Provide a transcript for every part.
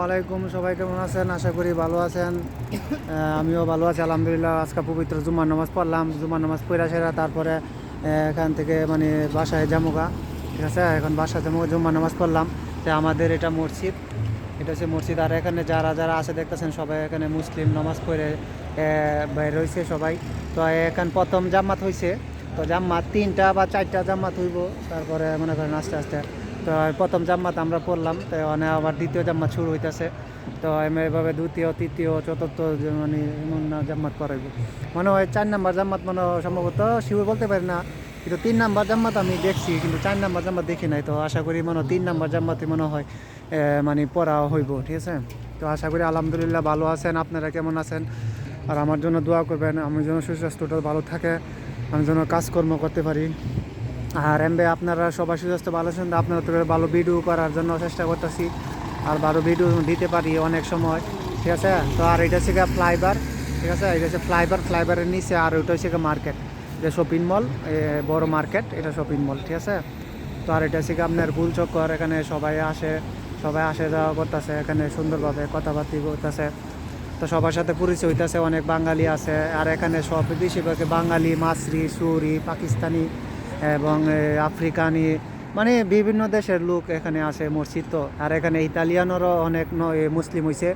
ওয়ালাইকুম, সবাই কেমন আছেন? আশা করি ভালো আছেন। আমিও ভালো আছি, আলহামদুলিল্লাহ। আজকে পবিত্র জুমার নামাজ পড়লাম। জুমার নামাজ পড়া সেরা, তারপরে এখান থেকে মানে বাসায় যামুগা ঠিক আছে? এখন বাসায় যামুগা জুমার নামাজ পড়লাম। তো আমাদের এটা মসজিদ। এটা হচ্ছে মসজিদ। আর এখানে যারা যারা আছে, দেখতেছেন, সবাই এখানে মুসলিম নামাজ পড়ে বাইর হয়েছে সবাই। তো এখান প্রথম জামাত হয়েছে তো জাম্মাত তিনটা বা চারটা জাম্মাত হইব। তারপরে মনে করেন আস্তে আস্তে তো প্রথম জাম্মাত আমরা পড়লাম, তো মানে আবার দ্বিতীয় জাম্মাত শুরু হইতেছে। তো আমি এভাবে দ্বিতীয়, তৃতীয়, চতুর্থ মানে এমন জাম্মাত করাইব মনে হয় চার নাম্বার জাম্মাত মনে হয় সম্ভবত শিওর বলতে পারি না, কিন্তু তিন নাম্বার জাম্মাত আমি দেখছি, কিন্তু চার নাম্বার জাম্মাত দেখি নাই। তো আশা করি মনে তিন নাম্বার জাম্মাতে মনে হয় মানে পড়া হইব, ঠিক আছে? তো আশা করি আলহামদুলিল্লাহ ভালো আছেন, আপনারা কেমন আছেন? আর আমার জন্য দোয়া করবেন, আমি যেন সুস্বাস্থ্যটা ভালো থাকে, আমি যেন কাজকর্ম করতে পারি। আর এমবে আপনারা সবাই সুস্বাস্থ্য, ভালো আছেন? আপনারা তো ভালো ভিডিও করার জন্য চেষ্টা করতেছি। আর ভালো ভিডিও দিতে পারি অনেক সময়। ঠিক আছে? তো আর এটা হচ্ছে ফ্লাইবার ঠিক আছে? এটা হচ্ছে ফ্লাইবার ফ্লাইবারের নিচে আর ওইটা হচ্ছে মার্কেট যে শপিং মল বড় মার্কেট এটা শপিং মল ঠিক আছে? তো আর এটা হচ্ছে আপনার গুল চক্কর। এখানে সবাই আসে সবাই আসে যাওয়া করতেছে। এখানে সুন্দরভাবে কথাবার্তি করতেছে তো সবার সাথে পরিচয় হইতেছে, অনেক বাঙালি আছে। আর এখানে সব বেশিরভাগ বাঙালি মাসরি সুরি পাকিস্তানি। এবং আফ্রিকানি মানে বিভিন্ন দেশের লোক এখানে আসে মসজিদ তো। আর এখানে ইতালিয়ানেরও অনেক মুসলিম হয়েছে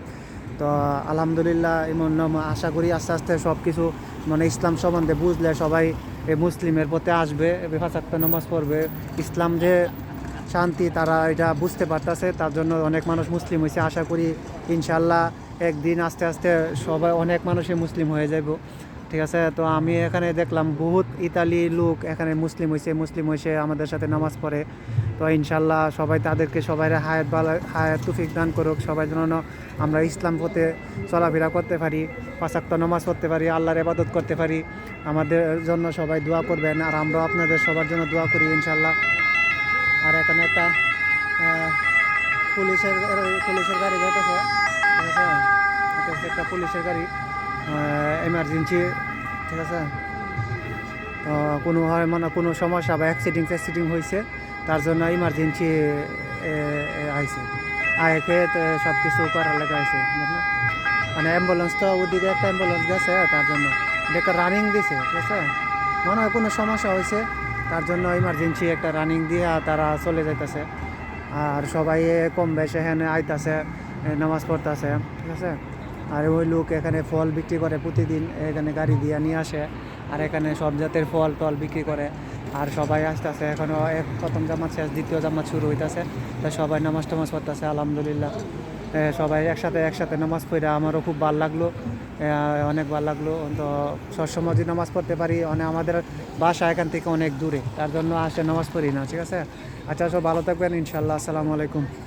তো আলহামদুলিল্লাহ এমন আশা করি আস্তে আস্তে সব কিছু মানে ইসলাম সম্বন্ধে বুঝলে সবাই মুসলিমের পথে আসবে বেফাসাক্ত নামাজ পড়বে। ইসলাম যে শান্তি তারা এটা বুঝতে পারতেছে, তার জন্য অনেক মানুষ মুসলিম হয়েছে আশা করি ইনশাল্লাহ একদিন আস্তে আস্তে সবাই, অনেক মানুষই মুসলিম হয়ে যাব ঠিক আছে? তো আমি এখানে দেখলাম বহুত ইতালি লোক এখানে মুসলিম হয়েছে মুসলিম হয়েছে আমাদের সাথে নামাজ পড়ে। তো ইনশাল্লাহ সবাই তাদেরকে সবাই হায়াত বালা, হায়াত তুফিক দান করুক। সবাই যেন আমরা ইসলাম পথে চলাফেরা করতে পারি পাঁচাক্ত নামাজ পড়তে পারি, আল্লাহর ইবাদত করতে পারি। আমাদের জন্য সবাই দোয়া করবেন আর আমরা আপনাদের সবার জন্য দোয়া করি ইনশাল্লাহ আর এখানে একটা পুলিশের পুলিশের গাড়ি যাইতেছে একটা পুলিশের গাড়ি। এমার্জেন্সি ঠিক আছে? তো কোনো হয় মানে কোনো সমস্যা বা অ্যাক্সিডেন্ট অ্যাক্সিডেন্ট হয়েছে, তার জন্য ইমার্জেন্সি আইছে। আয়কে সব কিছু করার লেগে আইছে? মানে অ্যাম্বুলেন্স তো ওদিকে একটা অ্যাম্বুলেন্স গেছে, তার জন্য। দেখে রানিং দিছে, ঠিক আছে? মনে হয় কোনো সমস্যা হয়েছে, তার জন্য ইমার্জেন্সি একটা রানিং দিয়ে তারা চলে যাইতেছে। আর সবাই কম বেশি এখানে আইতাছে নামাজ পড়তেছে, ঠিক আছে? আর ওই লোক এখানে ফল বিক্রি করে প্রতিদিন, এখানে গাড়ি দিয়ে নিয়ে আসে। আর এখানে সব জাতের ফল টল বিক্রি করে। আর সবাই আসতেছে এখনও এক প্রথম জামাত শেষ, দ্বিতীয় জামাত শুরু হইতাছে। তো সবাই নামাজ টামাজ পড়তেছে, আলহামদুলিল্লাহ। সবাই একসাথে একসাথে নামাজ পড়ে, আমারও খুব ভালো লাগল। অনেক ভালো লাগল। তো সবসময় যদি নামাজ পড়তে পারি মানে আমাদের বাসা এখান থেকে অনেক দূরে। তার জন্য আসে নামাজ পড়ি না, ঠিক আছে? আচ্ছা সব ভালো থাকবেন ইনশাল্লাহ আসসালামু আলাইকুম।